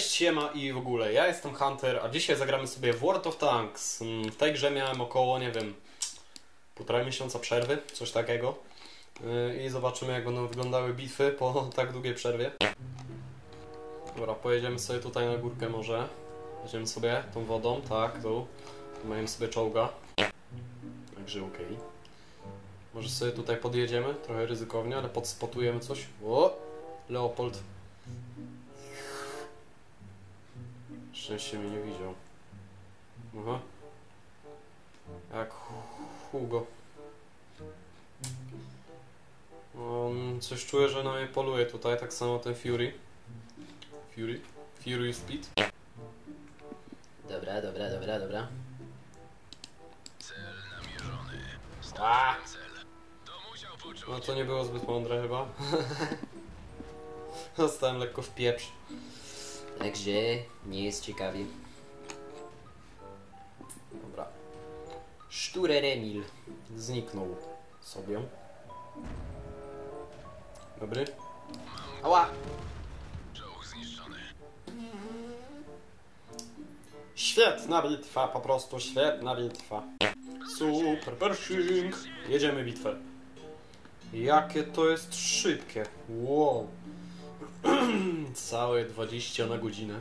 Cześć, siema i w ogóle, ja jestem Hunter, a dzisiaj zagramy sobie w World of Tanks. Mm, W tej grze miałem około, nie wiem, półtora miesiąca przerwy, coś takiego. Yy, I zobaczymy jak będą wyglądały bitwy po tak długiej przerwie. Dobra, pojedziemy sobie tutaj na górkę może. Jedziemy sobie tą wodą, tak, tu. Mamy sobie czołga. Także okej. Może sobie tutaj podjedziemy, trochę ryzykownie, ale podspotujemy coś. O! Leopold. Szczęście mnie nie widział. Aha. Jak Hugo. On coś czuję, że na mnie poluje tutaj, tak samo ten Fury. Fury? Fury Speed. Dobra, dobra, dobra, dobra. A! No to nie było zbyt mądre chyba. Zostałem lekko w pieprz. Także nie jest ciekawie. Dobra. Szture Remil zniknął sobie. Dobry. Ała! Świetna bitwa, po prostu świetna bitwa. Super Pershing. Jedziemy bitwę. Jakie to jest szybkie. Wow. Całe 20 na godzinę.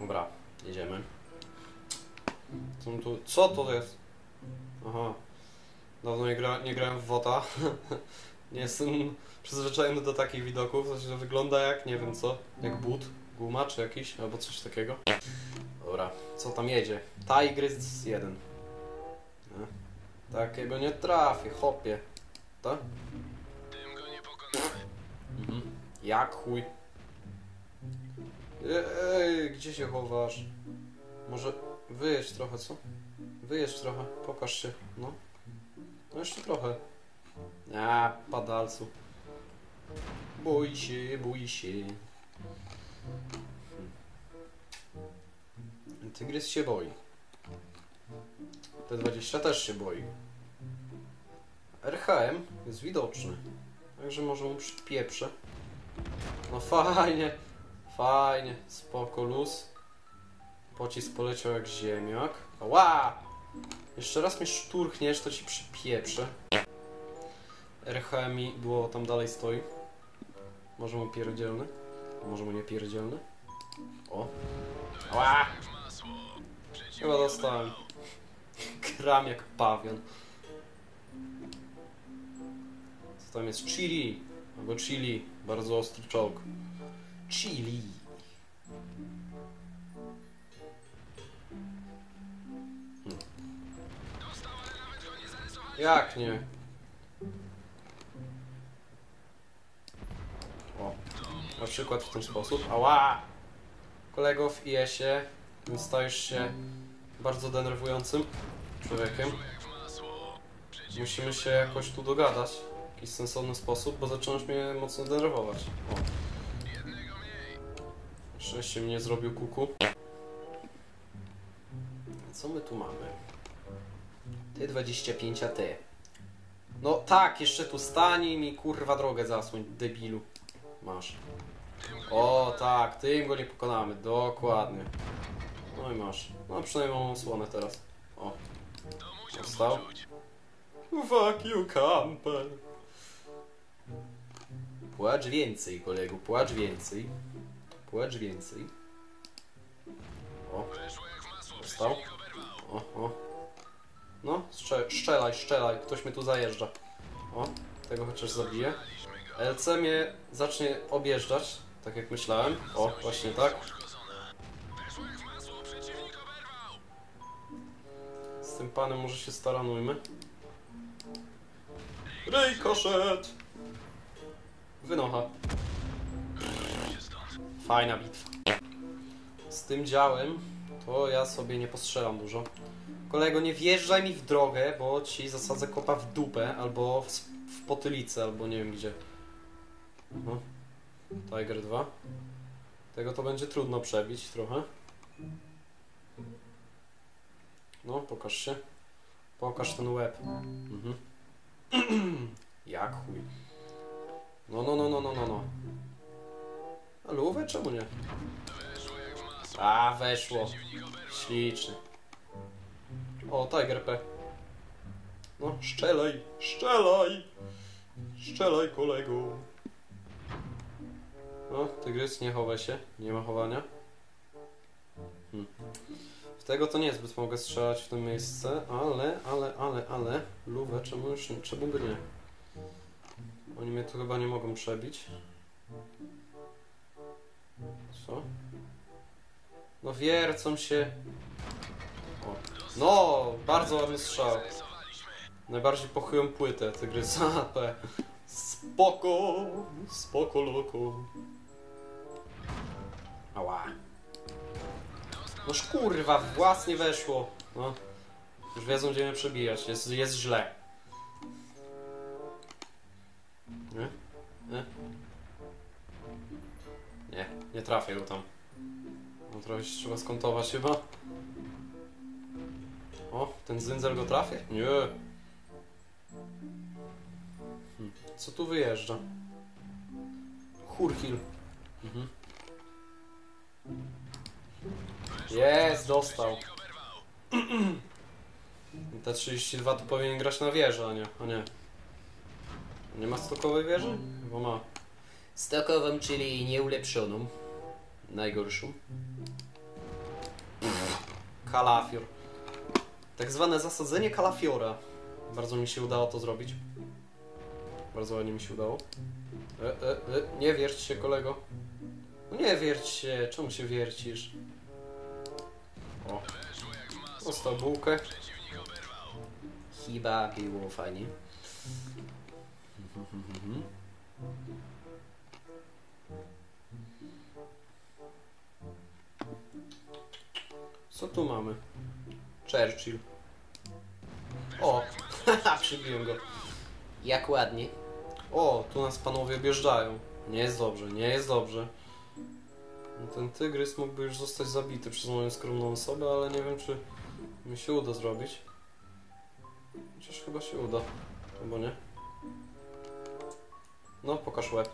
Dobra, jedziemy. Co, tu, co to jest? Aha. Dawno nie, gra, nie grałem w WOTA. nie jestem przyzwyczajony do takich widoków. To się wygląda jak, nie wiem co, jak but, guma czy jakiś, albo coś takiego. Dobra, co tam jedzie? Tigrys 1. Nie? Takiego nie trafię, hopie. Tak? Jak chuj? Ej, gdzie się chowasz? Może wyjedź trochę, co? Wyjedź trochę, pokaż się, no. No jeszcze trochę. A, padalcu. Bój się, bój się. Hmm. Tygrys się boi. T20 też się boi. RHM jest widoczny. Także może mu przypieprzę. No fajnie, fajnie, spoko, luz. Pocisk poleciał jak ziemniak. Ła! Jeszcze raz mnie szturchniesz, to ci przypieprzę. RHMI było tam dalej stoi. Może mu pierdzielny? A może mu nie pierdzielny? O! Ła! Chyba dostałem. Kram jak pawian. Co tam jest? Chili! Albo chili. Bardzo ostry czołg. Chili. Hmm. Jak nie? O. Na przykład w ten sposób. Ała! Kolego w IS-ie więc stajesz się bardzo denerwującym człowiekiem. Musimy się jakoś tu dogadać jakiś sensowny sposób, bo zaczynasz mnie mocno denerwować. O. Szczęście mnie zrobił kuku. Co my tu mamy? T25AT. No tak, jeszcze tu stanie mi kurwa drogę zasłoń, debilu. Masz. O tak, tym go nie pokonamy, dokładnie. No i masz. No przynajmniej mam osłonę teraz. O. Dostał. Fuck you, camper. Płacz więcej, kolego, płacz więcej. Płacz więcej. O. Dostał. O, o. No, strze strzelaj, strzelaj. Ktoś mnie tu zajeżdża. O, tego chociaż zabiję. LC mnie zacznie objeżdżać, tak jak myślałem. O, właśnie tak. Z tym panem może się staranujmy. Rejkoszet! Wynocha. Fajna bitwa. Z tym działem to ja sobie nie postrzelam dużo. Kolego, nie wjeżdżaj mi w drogę, bo ci zasadzę kopa w dupę, albo w, w potylicę, albo nie wiem gdzie. No. Tiger 2. Tego to będzie trudno przebić trochę. No, pokaż się. Pokaż ten łeb. Mhm. Jak chuj. No, no, no, no, no, no, no. A? Czemu nie? A, weszło. Ślicznie. O, Tiger P. No, szczelaj, szczelaj! Szczelaj, kolego. No, tygrys, nie chowaj się. Nie ma chowania. Hmm. W tego to niezbyt mogę strzelać w tym miejsce, ale, ale, ale, ale... Luwę, czemu już nie? Czemu by nie? Oni mnie tu chyba nie mogą przebić. Co? No wiercą się. O. No, bardzo ładny strzał. Najbardziej pochyłą płytę tygrysa AP. Spoko, spoko loko. Ała. Noż kurwa, własnie weszło. No. Już wiedzą gdzie mnie przebijać, jest, jest źle. Nie, trafię go tam. No trochę się trzeba skontować chyba. O, ten zyndzel go trafię? Nie. Hm. Co tu wyjeżdża? Hurkil. Mhm. Jest, dostał. T32 tu powinien grać na wieżę, a nie, a nie. Nie ma stokowej wieży? Bo ma. Stokową, czyli nieulepszoną. Najgorszą. Kalafior. Tak zwane zasadzenie kalafiora. Bardzo mi się udało to zrobić. Bardzo ładnie mi się udało. E, e, e, nie wierć się, kolego. No nie wierć się, czemu się wiercisz? O. Dostał bułkę. Chyba było fajnie. Co tu mamy? Churchill. O, haha, przybiłem go. Jak ładnie. O, tu nas panowie objeżdżają. Nie jest dobrze, nie jest dobrze. No Ten tygrys mógłby już zostać zabity przez moją skromną osobę, ale nie wiem, czy mi się uda zrobić. Chociaż chyba się uda. Albo nie? No, pokaż łeb.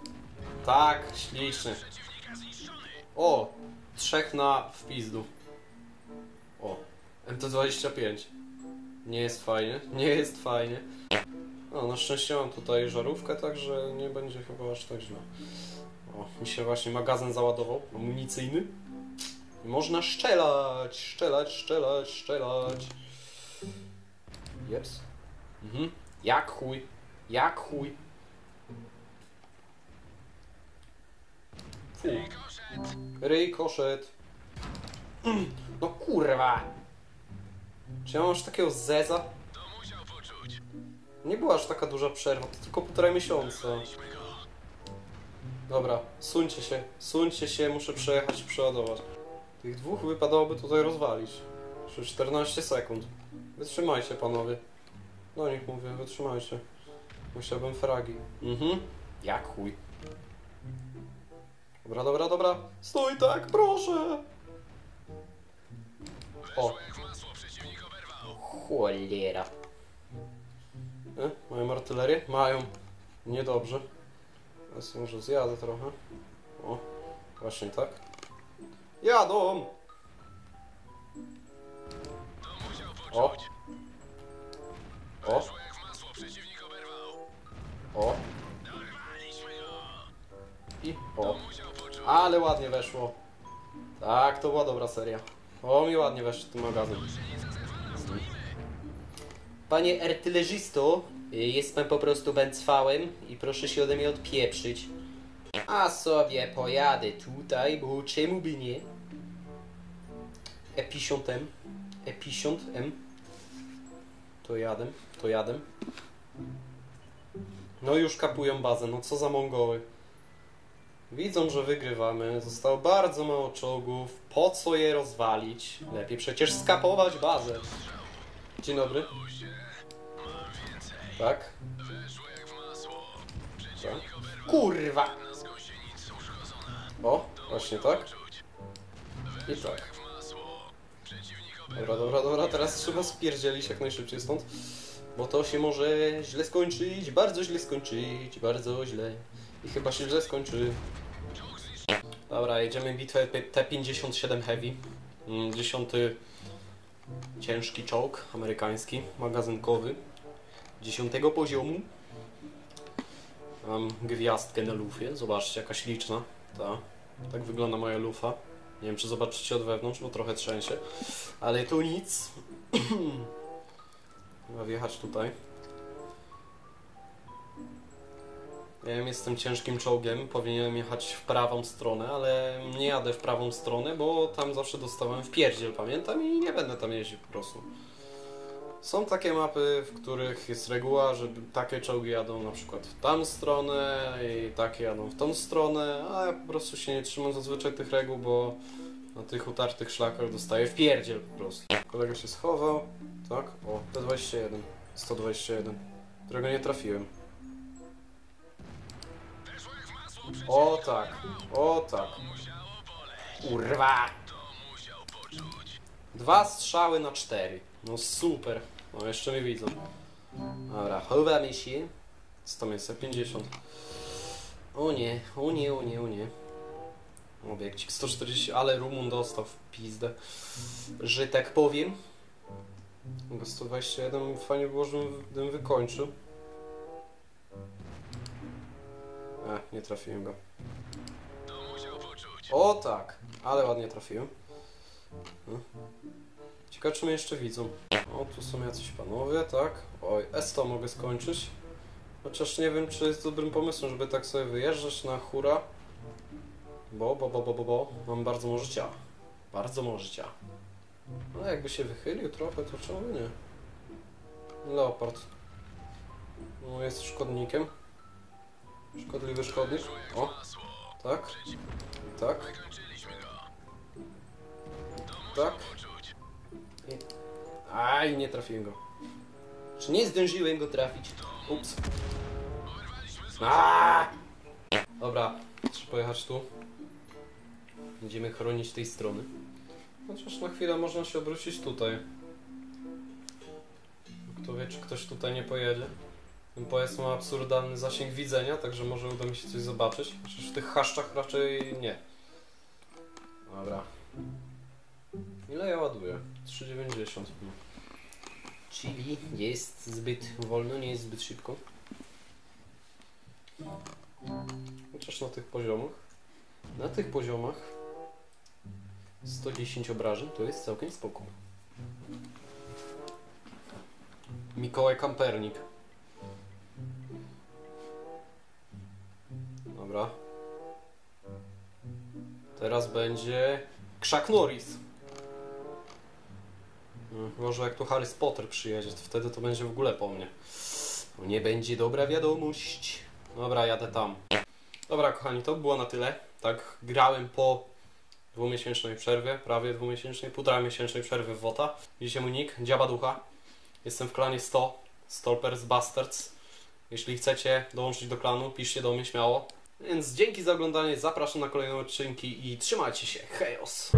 Tak, ślicznie. O, trzech na w pizdu. O, MT25. Nie jest fajnie, nie jest fajnie. No, na szczęście mam tutaj żarówkę, także nie będzie chyba aż tak źle. O, mi się właśnie magazyn załadował, amunicyjny. Można szczelać, szczelać, szczelać, szczelać. Jeps. Mhm. Jak chuj, jak chuj. Fu. Rykoszet. No kurwa. Czy ja mam aż takiego zeza? Nie była aż taka duża przerwa, to tylko półtora miesiąca. Dobra, suńcie się, suńcie się, muszę przejechać i przeładować. Tych dwóch wypadałoby tutaj rozwalić. Jeszcze 14 sekund. Wytrzymajcie panowie. Do nich mówię, wytrzymajcie. Musiałbym fragi. Mhm. Jak chuj. Dobra, dobra, dobra. Stój tak, proszę! Cholera. E? Mają artylerię? Mają. Niedobrze. Teraz może zjadę trochę. O, właśnie tak. Jadą! O! O! O! I o! Ale ładnie weszło. Tak, to była dobra seria. O, mi ładnie weszł ten magazyn. Panie artylerzysto, jest pan po prostu bęcwałem i proszę się ode mnie odpieprzyć. A sobie pojadę tutaj, bo czemu by nie? E50M. E50M. To jadę, to jadę. No już kapują bazę, no co za mongoły. Widzą, że wygrywamy. Zostało bardzo mało czołgów. Po co je rozwalić? Lepiej przecież skapować bazę. Dzień dobry. Tak? Tak. Kurwa! O, właśnie tak. I tak. Dobra, dobra, dobra, teraz trzeba spierdzielić jak najszybciej stąd. Bo to się może źle skończyć, bardzo źle skończyć, bardzo źle. I chyba się źle skończy. Dobra, jedziemy bitwę P- T-57 Heavy. Mm, Dziesiąty ciężki czołg amerykański, magazynkowy. Dziesiątego poziomu. Mam gwiazdkę na lufie, zobaczcie jaka śliczna. Ta. Tak wygląda moja lufa. Nie wiem czy zobaczycie od wewnątrz, bo trochę trzęsie. Ale to nic. Chyba wjechać tutaj. Jestem ciężkim czołgiem, powinienem jechać w prawą stronę, ale nie jadę w prawą stronę, bo tam zawsze dostałem w pierdziel, pamiętam, i nie będę tam jeździł po prostu. Są takie mapy, w których jest reguła, że takie czołgi jadą na przykład w tam stronę i takie jadą w tą stronę, a ja po prostu się nie trzymam zazwyczaj tych reguł, bo na tych utartych szlakach dostaję w pierdziel po prostu. Kolega się schował, tak? O, T21, 121, którego nie trafiłem. O tak, o tak. Kurwa! Dwa strzały na cztery. No super. No jeszcze mnie widzą. Dobra, chowamy się. 100 miejsca, 50. O nie, o nie, o nie, o nie. Obiekcik 140, ale Rumun dostał w pizdę. Że tak powiem. Bo 121 fajnie było, żebym wykończył. E, nie trafiłem go. O tak, ale ładnie trafiłem. No. Ciekawe czy mnie jeszcze widzą. O, tu są jacyś panowie, tak? Oj, S100 mogę skończyć. Chociaż nie wiem, czy jest dobrym pomysłem, żeby tak sobie wyjeżdżać na hura. Bo, bo, bo, bo, bo, bo. Mam bardzo mało życia. Bardzo mało życia. No jakby się wychylił trochę, to czemu nie? Leopard. No, jest szkodnikiem. Szkodliwy szkodnik. O, tak. Tak. Tak. Aj, nie trafiłem go. Czy nie zdążyłem go trafić? Ups. Aaaa! Dobra, trzeba pojechać tu. Będziemy chronić tej strony. Chociaż na chwilę można się obrócić tutaj. Kto wie, czy ktoś tutaj nie pojedzie. Ten pojazd ma absurdalny zasięg widzenia, także może uda mi się coś zobaczyć. Chociaż w tych chaszczach raczej nie. Dobra. Ile ja ładuję? 3,90. Czyli jest zbyt wolno, nie jest zbyt szybko. Chociaż na tych poziomach. Na tych poziomach 110 obrażeń to jest całkiem spoko. Mikołaj Kampernik. Dobra. Teraz będzie Krzak Norris. Hmm, Może jak tu Harry Potter przyjedzie, to wtedy to będzie w ogóle po mnie. To nie będzie dobra wiadomość. Dobra, jadę tam. Dobra, kochani, to było na tyle. Tak, grałem po dwumiesięcznej przerwie, prawie dwumiesięcznej, półtora miesięcznej przerwy w WOTA. Widzicie mój nick, Dziaba Ducha. Jestem w klanie 100, Stolpers Bastards. Jeśli chcecie dołączyć do klanu, piszcie do mnie śmiało. Więc dzięki za oglądanie, zapraszam na kolejne odcinki i trzymajcie się. Hejos!